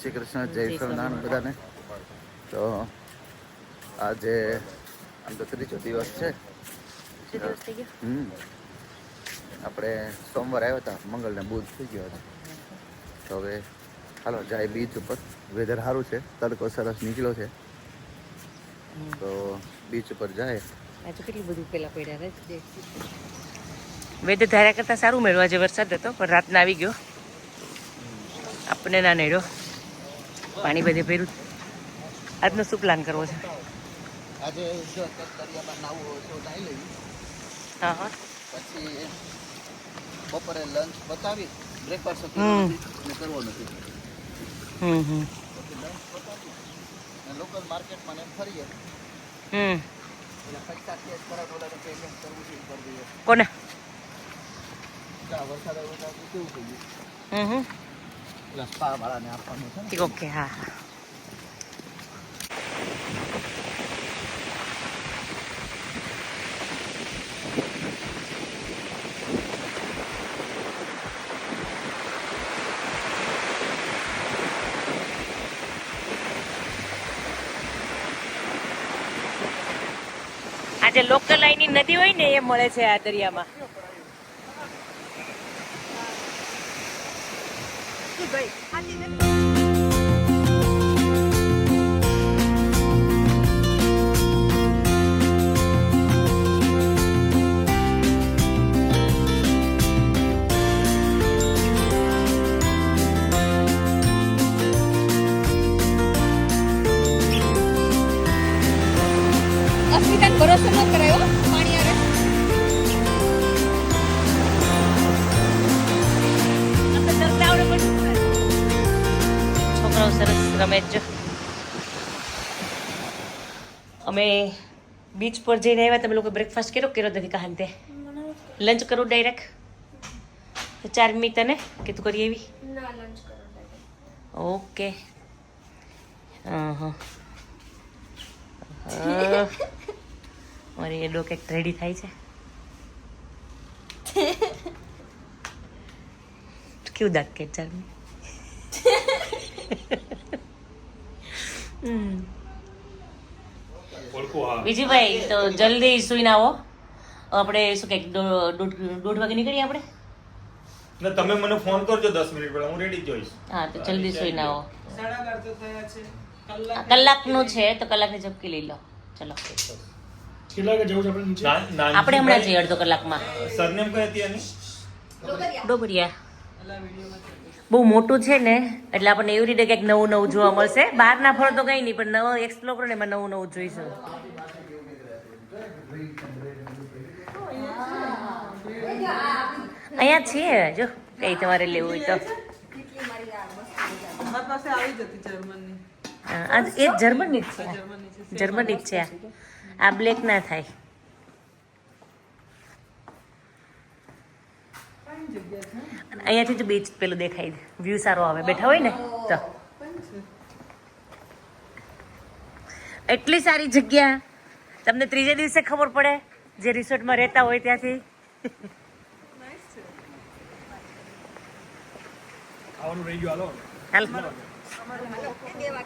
શ્રી કૃષ્ણ જય સ્વામિનારાયણ. બધાને. તો આજે આમ તો ત્રીજો દિવસ છે. હમ. આપણે સોમવાર આવ્યા હતા. મંગળ ને બુધ થઈ ગયો હતો. તો હવે હાલો જાય બીચ ઉપર. વેધર સારું છે. તડકો સરસ નીકળ્યો છે. તો બીચ ઉપર જાય. આજે કેટલું બધું પેલા પડ્યા રહે વેધર ધાર્યા કરતાં સારું મેળવા જે વરસાદ હતો પણ રાતના આવી ગયો. આપણને ના નેડ્યો. પાણી બધે ભર્યું. આજનો શું પ્લાન કરવો છે? આજે જો દરિયામાં નાવું હોય તો નાહી લેવી હા હા. પછી બપોરે લંચ પતાવી બ્રેકફાસ્ટ. કરવો નથી. હમ હમ. લોકલ માર્કેટમાં ને ફરીએ. હમ. કોને? વરસાદ આવ્યો કેવું થઈ ગયું? હમ હમ. સ્પા વાળાને આપવાનું છે ઓકે હા હા આજે લોકલ આઈની નદી હોય ને એ મળે છે આ દરિયામાં. 对他今天 સરસ રમે છે અમે બીચ પર જઈને આવ્યા તમે લોકો બ્રેકફાસ્ટ કર્યો? કર્યો નથી કહાનતે લંચ કરું ડાયરેક્ટ ચાર મિનિટ તને કે તું કરી એવી ઓકે. અહં. મારી એ કંઈક રેડી થાય છે. દાંત કે ચાર હમ. વિજયભાઈ તો જલ્દી સુઈને આવો. આપણે શું કે દોઢ વાગે નીકળીએ આપણે? ના તમે મને ફોન કરજો 10 મિનિટ પહેલા હું રેડી જોઈશ. હા તો જલ્દી સુઈ ના આવો કલાક કલાકનું છે. તો કલાકની ઝપકી લઈ લો. ચલો. કેટલા વાગે જવું છે આપણે નીચે? આપણે હમણાં જઈએ અડધો કલાકમાં. સરનેમ કઈ હતી એની? ડોબરિયા. બહુ મોટું છે ને એટલે આપણને એવી રીતે કંઈક નવું નવું જોવા મળશે. બહારના ફળ તો કંઈ નહીં પણ નવો એક્સપ્લોર કરો ને એમાં નવું નવું જોઈશું. અહીંયા છીએ જો કઈ તમારે લેવું હોય તો. એ જર્મની જ છે. જર્મની જ છે આ. આ બ્લેક ના થાય. અને અહીંયાથી જ બીચ પેલું દેખાય વ્યૂ સારો આવે. બેઠા હોય ને? તો. એટલી સારી જગ્યા. તમને ત્રીજે દિવસે ખબર પડે જે રિસોર્ટમાં રહેતા હોય ત્યાંથી.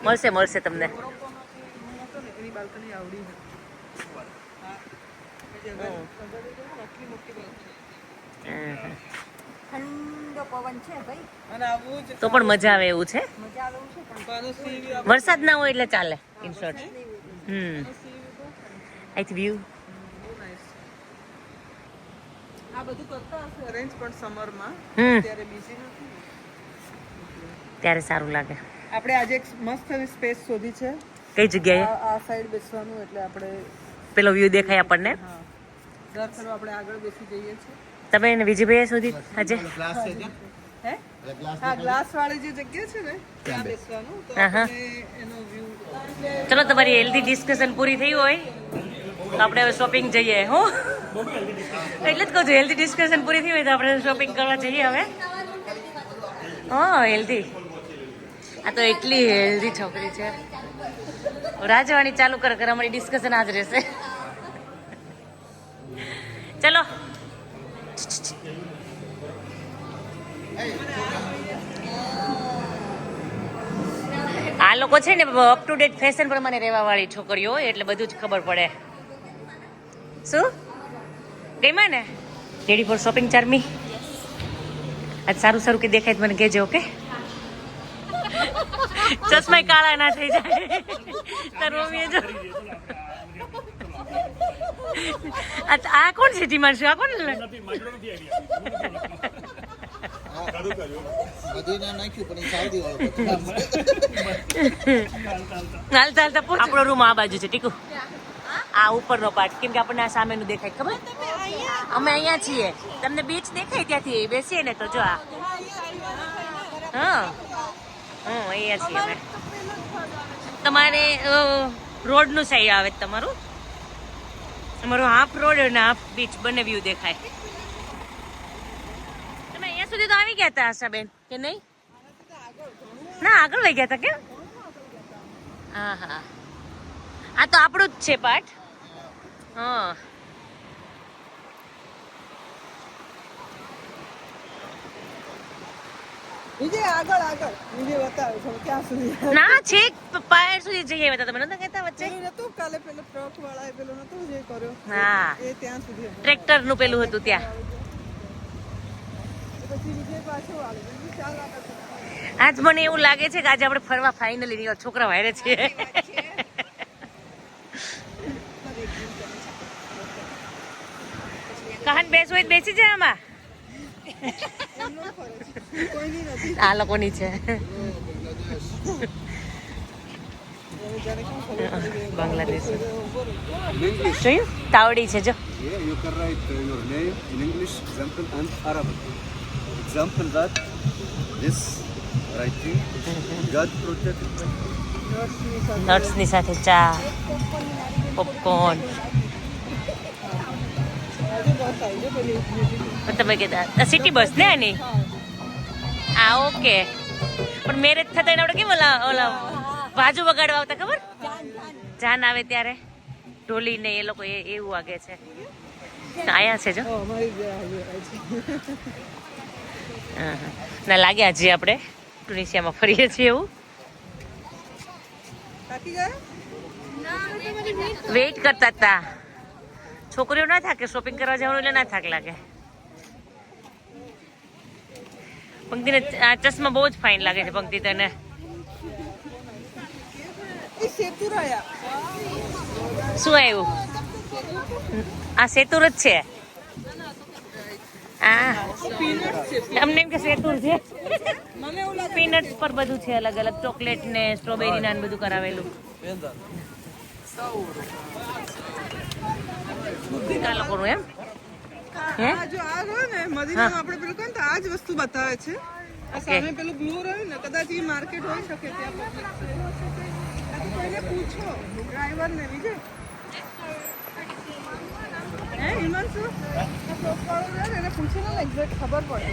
મળશે મળશે તમને. એની ઠંડો પવન છે ભાઈ. અને આવું જ તો પણ મજા આવે એવું છે? વરસાદ ના હોય એટલે ચાલે in short hmm. I view આ બધું કરતા હશે અરેન્જ પણ સમરમાં હમ. ત્યારે બિઝી નથી. ત્યારે સારું લાગે. આપણે આજે એક મસ્ત એવી સ્પેસ શોધી છે. કઈ જગ્યાએ? આ સાઈડ બેસવાનું એટલે આપણે પેલો વ્યૂ દેખાય આપણને? હા. દર આપણે આગળ બેસી જઈએ છીએ. તમે એને વિજયભાઈ સુધી આજે ગ્લાસ હે? હા ગ્લાસ વાળી છે ને ત્યાં બેસવાનું. તો આહા. આપણે એનો વ્યૂ ચલો તમારી હેલ્ધી ડિસ્કશન પૂરી થઈ હોય તો આપણે હવે શોપિંગ જઈએ હું. એટલે જ કહું છું હેલ્ધી ડિસ્કશન પૂરી થઈ હોય તો આપણે શોપિંગ કરવા જઈએ હવે. હા હેલ્ધી આ તો એટલી હેલ્ધી છોકરી છે. રાજવાણી ચાલુ કર કર અમારી ડિસ્કશન આજ રહેશે. ચલો. આ લોકો છે ને અપ ટુ ડેટ ફેશન પ્રમાણે રહેવા વાળી છોકરીઓ એટલે બધું જ ખબર પડે. શું? ગઈમાં ને? Ready for shopping Charmi? આજ સારું સારું કે દેખાય મને કહેજો, ઓકે? ચશ્મા કાળા ના થઈ જાય. તારું મમ્મીએ જો. આ કોણ છે ટીમાર છે આ કોણ હાલતા હાલતા આપણો રૂમ આ બાજુ છે, ટીકુ. આ ઉપરનો પાર્ટ કેમ આપણને આ સામેનું દેખાય, ખબર? અમે અહીંયા છીએ. તમને બીચ દેખાય ત્યાંથી? બેસીએ ને તો જો આ. હા. હા અહીંયા છીએ અમે. તમારે રોડનું સાઈડ આવે તમારું? તમારું હાફ રોડ અને હાફ બીચ બંને વ્યૂ દેખાય. સુધી તો આવી ગયા હતા આશાબેન કે નહીં? ના આગળ લઈ ગયા હતા કેમ? હા હા આ તો આપણું જ છે પાઠ. હા. આગળ આગળ. ક્યાં સુધી ના છેક પાયર સુધી જઈએ હતા તમે નતા કહેતા વચ્ચે? પેલું નતું કાલે પેલો ટ્રક વાળા પેલું નતું જે કર્યો. હા. એ ત્યાં સુધી ટ્રેક્ટરનું પેલું હતું ત્યાં પછી બીજે પાછું વાળું બીજું ચાલ આગળ આજ મને એવું લાગે છે કે આજે આપણે ફરવા ફાઇનલી નીકળ છોકરા વાયરે છે. કહન બેસવું હોય બેસી જાય આમાં. આ લોકોની છે. બાંગ્લાદેશ. જોયું? તાવડી છે, જો. યુ કર can your name in English example and Arabic. Example that this writing, God protected me. નટ્સની સાથે ચા પોપકોર્ન. તમે કહેતા સિટી બસ ને આની? આ ઓકે. પણ મેરેજ થતા એને આપણે કેમ ઓલા ઓલા બાજુ વગાડવા આવતા ખબર? જાન આવે ત્યારે. ઢોલી ને એ લોકો એવું વાગે છે. આયા છે જો. ના લાગે આજે આપણે ટુનિશિયામાં ફરીએ છીએ એવું. વેઇટ કરતા હતા છોકરીઓ ના થાકે શોપિંગ કરવા જવાનું એટલે ના થાક લાગે. પંક્તિને આ ચશ્મા બહુ જ ફાઇન લાગે છે પંક્તિ તને શું આવ્યું? આ સેતુર જ છે. આ અમને એમ કે સેતુર છે. મને એવું લાગે પીનટ્સ પર બધું છે અલગ અલગ. ચોકલેટ ને સ્ટ્રોબેરી ના બધું કરાવેલું. આ લોકોનું એમ? હે? જો આ રહ્યો ને મદીનામાં આપણે પેલું કહે આ જ વસ્તુ બતાવે છે. સામે પેલું બ્લુ રહ્યું ને કદાચ એ માર્કેટ હોઈ શકે ત્યાં પૂછો ડ્રાઈવર ને વિજય હે હિમાંશુ આ શોપ વાળો રહ્યો ને એને પૂછીને ને exact ખબર પડે.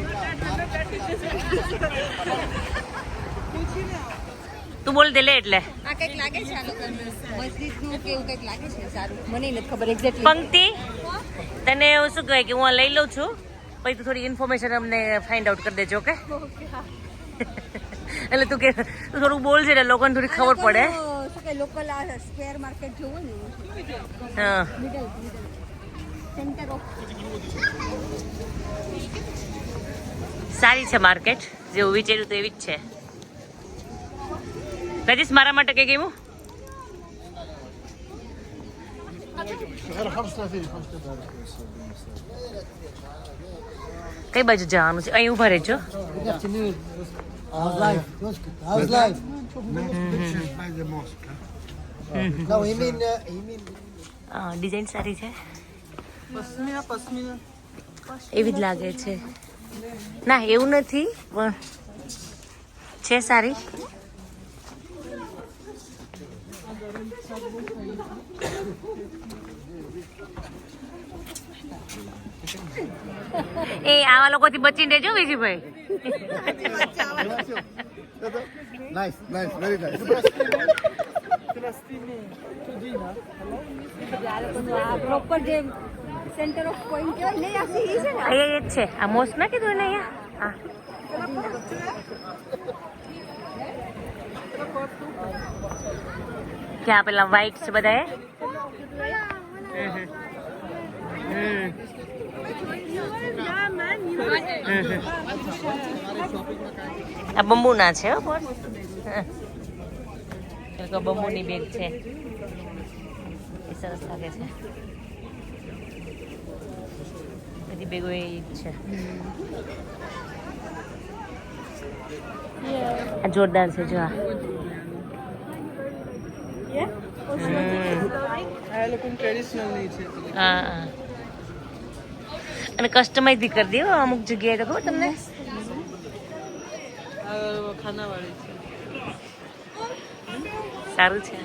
તું બોલ દે લે એટલે. આ કંઈક લાગે છે આ લોકોને? મસ્જિદનું કે એવું કંઈક લાગે છે? સારું. મને નથી ખબર એક્ઝેક્ટલી પંક્તિ? તને એવું શું કહે કે હું આ લઈ લઉં છું? પછી તું થોડી ઇન્ફોર્મેશન અમને ફાઇન્ડ આઉટ કરી દેજો ઓકે? એટલે તું કે તું થોડું બોલ છે એટલે લોકોને થોડી ખબર પડે. શું કે લોકલ આ સ્ક્વેર માર્કેટ જોવું ને? હા. સારી છે માર્કેટ. જેવું વિચાર્યું તો એવી જ છે. રજીશ મારા માટે કઈ ગયું કઈ બાજુ જવાનું છે? અહીં ઊભા રહેજો. ડિઝાઇન સારી છે. એવી જ લાગે છે. ના એવું નથી પણ છે સારી. એ આવા લોકોથી બચીને રહેજો nice, very nice. પ્રોપર જે સેન્ટર ઓફ પોઈન્ટ કહેવાય નહીં આ સી છે ને અહીંયા એ જ છે આ મોસ્ટ ના કીધું ને અહીંયા હા ક્યાં પેલા વ્હાઈટ છે બધા એ હમ, હમ. હમ. હમ, હમ. આ બંબુના છે હો બોસ બંબુની બેગ છે એ સરસ લાગે છે બધી એ છે આ જોરદાર છે જો આ. અને કસ્ટમાઇઝ બી કરી દે અમુક જગ્યાએ તો ખબર તમને સારું છે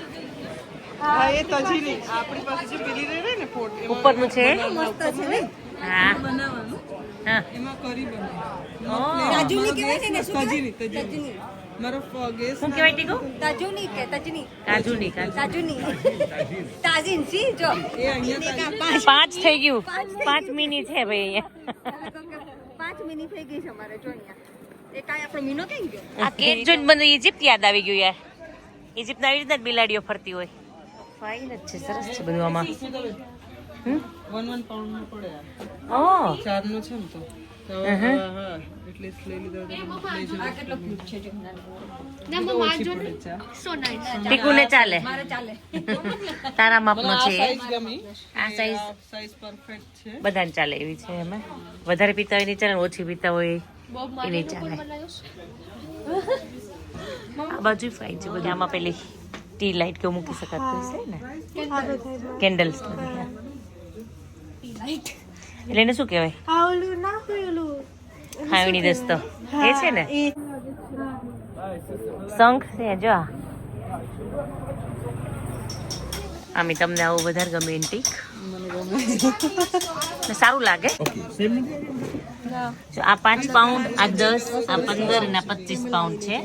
હા એ તજીની આપણી પાસે જે પેલી રહે ને ફોટ ઉપરનું છે? મસ્ત છે ને? હા. બનાવવાનું. હા. એમાં કરી બનાવવાનું. ઓ. કહેવાય છે ને શું તજીની કહેવાય? તાજુની. મારો ગેસ શું કહેવાય ટીકુ? તાજુની કે તજની? કાજુની કાજુ તાજીન. સી જો. એ અહીંયા પાંચ પાંચ થઈ ગયું. પાંચ થઈ મિનિટ છે ભાઈ અહીંયા. પાંચ મિનિટ થઈ ગઈ છે અમારે જો અહીંયા. એ કાંઈ આપણો મીનો કેમ ગયો? આ કેક જોઈને મને ઇજિપ્ત યાદ આવી ગયું યાર. ઇજિપ્તના આવી રીતના બિલાડીઓ ફરતી હોય. ફાઇન જ છે સરસ છે બધું આમાં. હમ? વન વન પાઉન્ડ નો પડે. ઓ. ચારનો છે ને તો. ટીકુને ચાલે. ચાલે. તારા માપનો છે આ સાઈઝ સાઈઝ બધાને ચાલે એવી છે એમાં. વધારે પીતા હોય નહીં ચાલે ઓછી પીતા હોય એ નહીં ચાલે. આ બાજુ ફાઇન છે બધી. આમાં પેલી ટી લાઈટ કેવું મૂકી શકાતું હશે ને કેન્ડલ્સ એટલે એને શું કહેવાય ખાવણી રસ્તો એ છે ને શંખ છે જો આ. આમી તમને આવું વધારે ગમે એન્ટિક સારું લાગે જો આ પાંચ પાઉન્ડ આ દસ આ પંદર અને આ પચીસ પાઉન્ડ છે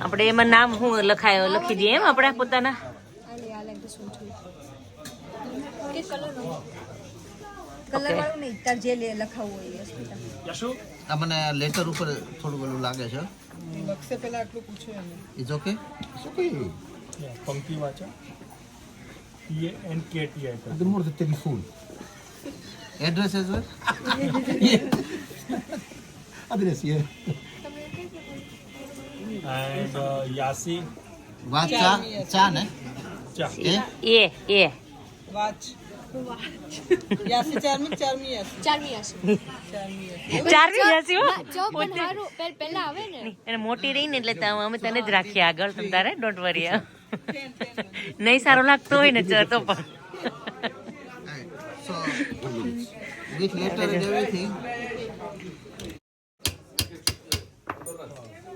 આપણે એમાં નામ શું લખાયો? લખી દઈએ એમ આપણે પોતાના? કલર વાળું? નહીં તાર જે લે- લખાવવું હોય એ અસ્મિતા. યશુ? આ મને લેટર ઉપર થોડું ઓલું લાગે છે. લખશે પેલા આટલું પૂછો એને. ઇઝ ઓકે પંક્તિ વાંચો. P A N K T I The more the telephone. Address as well? Address, yeah. uh, Yasi. Watch cha, cha, ne? Cha. એ એ yeah. Watch. યાસી ચારમી ચારમી યાસી ચારમી હશે ચારમી યાસી જો પણ હારું પહેલા આવે ને એને મોટી રહીને એટલે ત- અમે તને જ રાખીએ આગળ તમ તારે ડોન્ટ વરી નહીં સારો લાગતો હોય ને ચર તો પણ and everything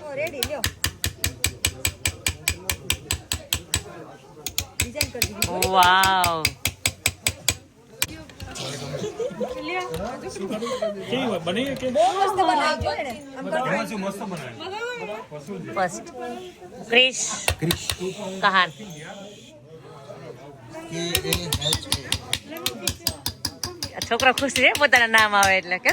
ઓ રેડી લ્યો ડિઝાઇન કરી દીધી વાવ કેવી હોય? બની કે મસ્ત બનાવી જો એને આમ કરો. શું મસ્ત બનાવ્યું first Krish Krish Kahan K A H A છોકરો ખુશ છે પોતાના નામ આવે એટલે કે?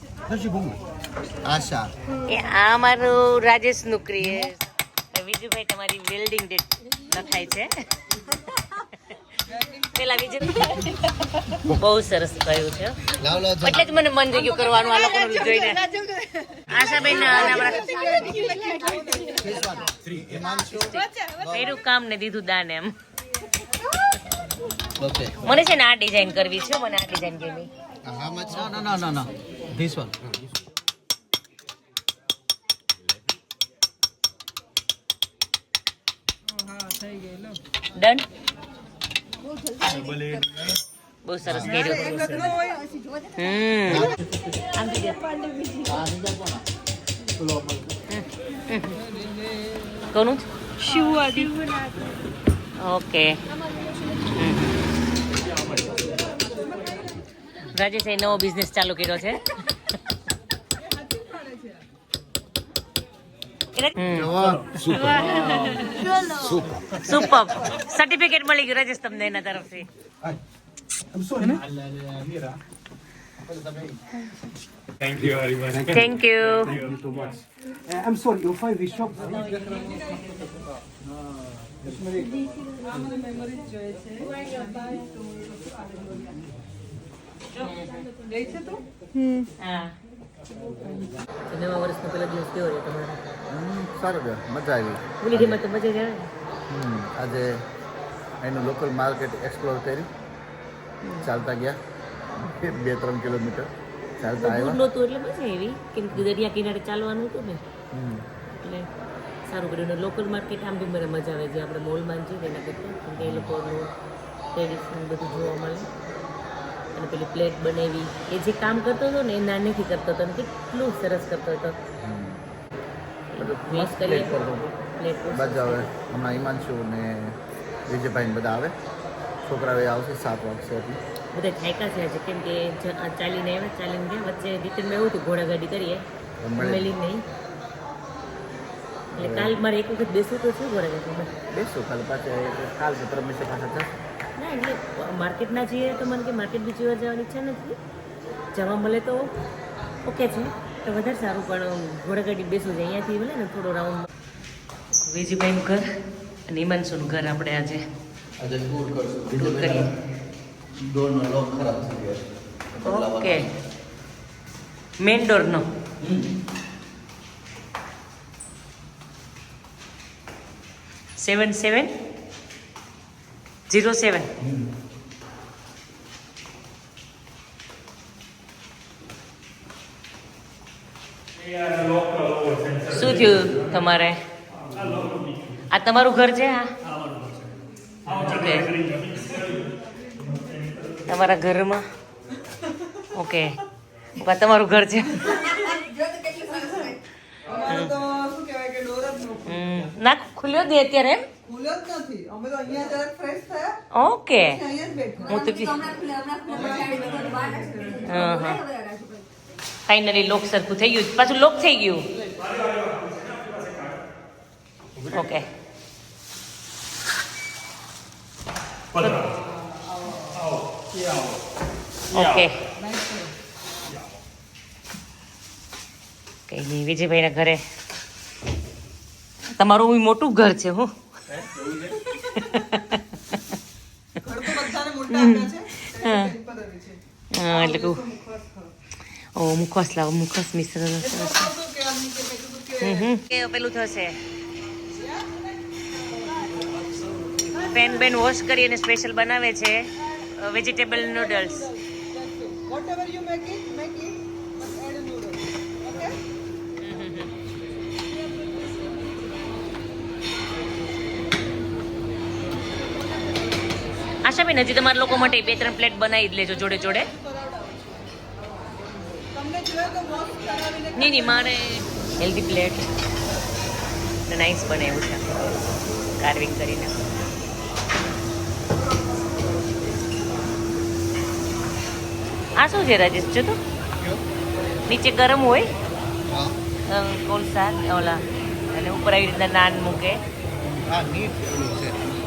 Asha એ આ મારું રાજેશનું ક્રિએટ વિજુભાઈ તમારી વેલ્ડિંગ ડેટ લખાય છે. પેલા વિજય બહુ સરસ કહ્યું છે. એટલે જ મને મન થઈ ગયું કરવાનું આ લોકોનું જોઈને. આશાબેન ના આપણા કર્યું કામ ને દીધું દાન એમ. મને છે ને આ ડિઝાઇન કરવી છે. મને આ ડિઝાઇન ગમી. ના ના ના. No no no this one. હા થઈ ગઈ લો ડન બહુ સરસ કર્યું એકદમ હોય હમ આમ દીધે. કોનું શિવાદી ઓકે રાજેશે નવો બિઝનેસ ચાલુ કર્યો છે. સુપર. સર્ટિફિકેટ મળી ગયું રાજેશ તમને એના તરફથી. Thank you very much thank you I'm sorry, you find this shop તું હા નવા વર્ષનો પેલો દિવસ કેવો રહ્યો તમારો? હમ, સારું મજા આવી. ઉલીડીમાં તો મજા જ આવે આજે એનું લોકલ માર્કેટ એક્સપ્લોર કરી ચાલતા ગયા. બે ત્રણ કિલોમીટર. ચાલતા આવ્યા. નહોતું એટલે મજા આવી. કેમ કે દરિયા કિનારે ચાલવાનું હતું ને. એટલે સારું કર્યું. લોકલ માર્કેટ આમ બી મને મજા આવે. જે આપણે મોલમાં જઈએ એના કરતાં. એ લોકોનું ટ્રેડિશનલ બધું જોવા મળે. અને પેલી પ્લેટ બનાવી. એ જે કામ કરતો હતો ને એ નાનેથી કરતો હતો ને કેટલું સરસ કરતો હતો. મિસ કરીએ. પ્લેટ. બધા આવે હમણાં હિમાંશુ ને વિજયભાઈ બધા આવે. છોકરાઓ એ આવશે સાત વાગશે એટલે બધા થાક્યા છે આજે. કેમ કે ચાલીને આવ્યા ચાલીને ગયા. વચ્ચે રિટર્નમાં એવું હતું ઘોડાગાડી કરીએ. મળે. નહીં. એટલે કાલ મારે એક વખત બેસવું તો છું ઘોડાગાડીમાં બેસું કાલે પાછા કાલ પરમેશ્વર પાછા જશે. ના એટલે માર્કેટ ના જઈએ તો મને કે માર્કેટ બીજી વાર જવાની ઈચ્છા નથી. જવા મળે તો ઓકે છે. તો વધારે સારું પણ ઘોડાગાડી બેસું છે અહીંયાથી મળે ને થોડો રાઉન્ડ વેજીભાઈનું ઘર અને હિમાંશુનું ઘર આપણે આજે આજે ટૂર કરશું. ટૂર કરીએ. ડોરનો લોક ખરાબ થઈ ગયો ઓકે. મેઇન ડોરનો સેવન સેવન જીરો સેવન શું થયું તમારે? આ તમારું ઘર છે આ? ઓકે તમારા ઘરમાં? ઓકે તમારું ઘર છે. ના ખુલ્યો દે અત્યારે એમ. ખુલ્યો જ નથી. અમે તો અહીંયા જરા ફ્રેશ થયા ઓકે. હું તો હા હા ફાઇનલી લોક સરખું થઈ ગયું. પાછું લોક થઈ ગયું. ઓકે. ઓકે. કઈ નહીં વિજયભાઈના ઘરે. તમારું મોટું ઘર છે હું. હા. એટલે કહું. ઓ લાવો, મુખવાસ મિશ્ર. કે પેલું થશે? પેન બેન વોશ કરી અને સ્પેશિયલ બનાવે છે વેજીટેબલ નૂડલ્સ આશાબેન હજી તમારા લોકો માટે બે ત્રણ પ્લેટ બનાવી જ લેજો જોડે જોડે. નહીં નહીં મારે હેલ્ધી પ્લેટ ને નાઇસ બને એવું છે. કાર્વિંગ કરીને. આ શું છે રાજેશ જો તો? નીચે ગરમ હોય? કોલસા ઓલા અને ઉપર આવી રીતના નાન મૂકે. હા નીટ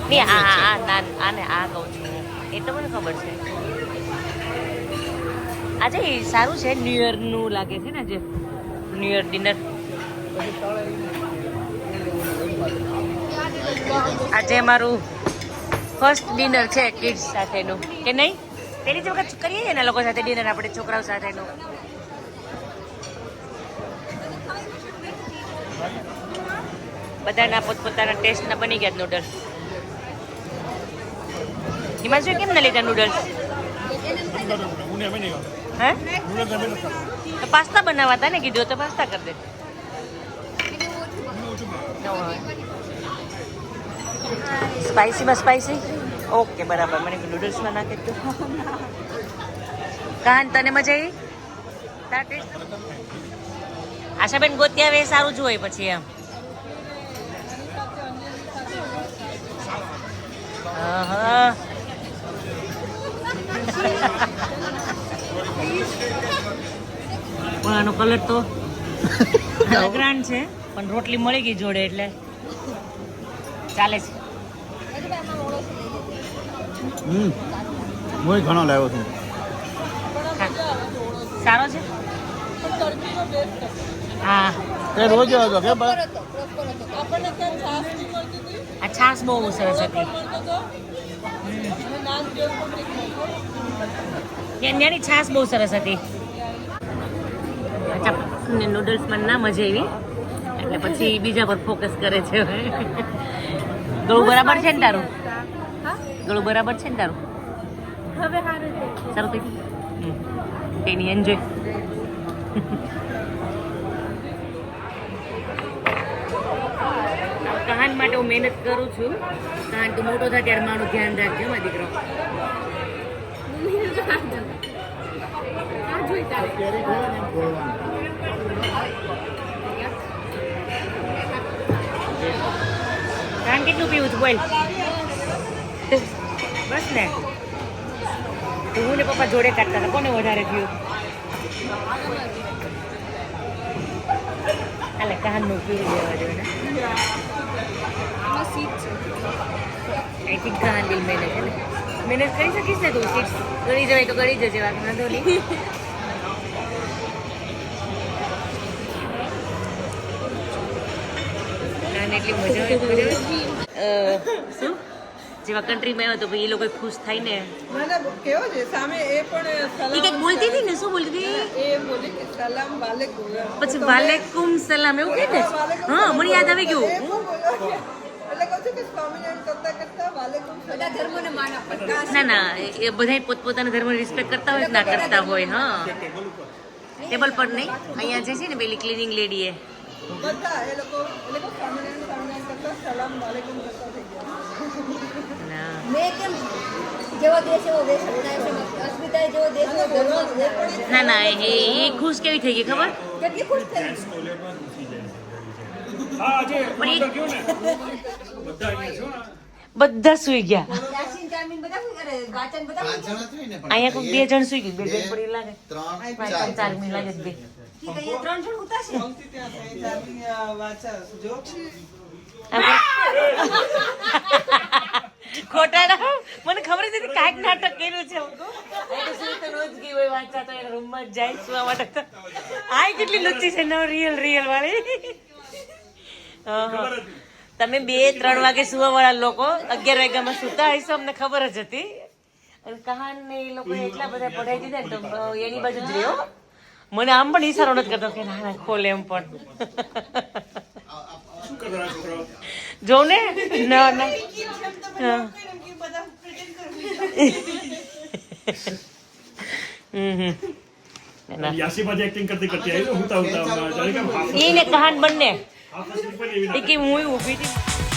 નહીં આ આ આ આને આ કહું છું. એ તો મને ખબર છે. આજે સારું છે ન્યુ યરનું લાગે છે ને આજે? ન્યુ યર ડિનર આજે મારું ફર્સ્ટ ડિનર છે કિડ્સ સાથેનું. કે નહીં? પેલી જ વખત કરીએ છીએ લોકો સાથે ડિનર આપણે છોકરાઓ સાથેનું. બધાના પોતપોતાના ટેસ્ટના બની ગયા નૂડલ્સ હિમાંશુ કેમ ના લીધા નૂડલ્સ હે? તો પાસ્તા બનાવવા હતા ને, કીધું તો પાસ્તા કરી દે. સ્પાઈસીમાં સ્પાઈસી ઓકે બરાબર. મને નૂડલ્સમાં ના દો કાન, તને મજા આવી? આશાબેન ગોત્યા હવે સારું જ હોય પછી એમ. આહા. પણ આનો કલર તો ગ્રાન્ડ છે પણ રોટલી મળી ગઈ જોડે એટલે ચાલે છે. હમ હું ઘણો લાવ્યો છું. સારો છે? હા. તે રોજ હતો કે આ છાસ બહુ સરસ હતી. ત્યાંની છાસ બહુ સરસ હતી. ને નૂડલ્સમાં ના મજા આવી. એટલે પછી બીજા પર ફોકસ કરે છે ગળું બરાબર છે ને તારું? ગળું બરાબર છે ને તારું? હવે સારું થઈ કઈ નહીં એન્જોય કહાન માટે હું મહેનત કરું છું. કહાન તું મોટો થાય ત્યારે મારું ધ્યાન રાખજો મારા દીકરો. કાન કેટલું પીવું છું બોલ. બસ ને. હું ને પપ્પા જોડે કાઢતા હતા. કોને વધારે પીવું? હાલે, કાનનું પીવી લેવા જોઈએ ને I think can manage manage કરી શકીશ ને તું? સીટ ગળી જવાય તો ગળી જજે વાત વાંધો નહીં. કાન એટલી મજા આવી મજા આવે શું? જેવા કન્ટ્રીમાં આવ્યો તો ભાઈ એ લોકો ખુશ થાય ને ના ના કેવો છે? સામે એ પણ એ કંઈક બોલતી હતી ને? શું બોલતી હતી? એ બોલી સલામ વાલેકુમ. પછી વાલેકુમ સલામ એવું કહે ને? હા મને યાદ આવી ગયું. એટલે કહું છું કે સ્વામિનારાયણ કરતા કરતા વાલેકુમ બધા ધર્મોને માન આપવા ના ના એ બધા પોતપોતાના ધર્મ રિસ્પેક્ટ કરતા હોય ના કરતા હોય હા. ટેબલ પર નહીં. અહીંયા જે છે ને પેલી ક્લિનિંગ લેડી એ. બધા એ લોકો એ લોકો સ્વામિનારાયણ સ્વામિનારાયણ કરતા સલામ વાલેકુમ કરતા થઈ ગયા ના મેં કેમ જેવો દેશ એવો દેશ અપનાવ્યો છે અસ્મિતાએ જેવો દેશ એવો ધર્મ અપનાવ્યો છે. ના ના એ એ ખુશ કેવી થઈ ગઈ ખબર કેટલી ખુશ થઈ હા આજે પણ એ- ગયો ને બધા અહીંયા છો ને બધા સુઈ ગયા યાસીન જામીન બધા શું કરે વાચન બધા શું કરે? અહીંયા કોઈ બે જણ સુઈ ગયું બે જણ પડી લાગે ત્રણ પાંચ પાંચ ચાર મિનિટ લાગે છે બે ખોટા ના મને ખબર જ કાંઈક નાટક કર્યું છે રૂમમાં જાય સુવા માટે આ કેટલી લુચ્ચી છે નો રિયલ રિયલ વાળી. તમે બે ત્રણ વાગે સુવા વાળા લોકો અગિયાર વાગ્યામાં સુતા હશો અમને ખબર જ હતી. અને કહાન ને એ લોકો એટલા બધા પઢાઈ દીધા ને તો એની બાજુ જ રહ્યો. મને આમ પણ ઈશારો નથી કરતો કે ના ના ખોલે એમ પણ. જો ને ના ના. કહાન બંને. હું ઊભી હતી.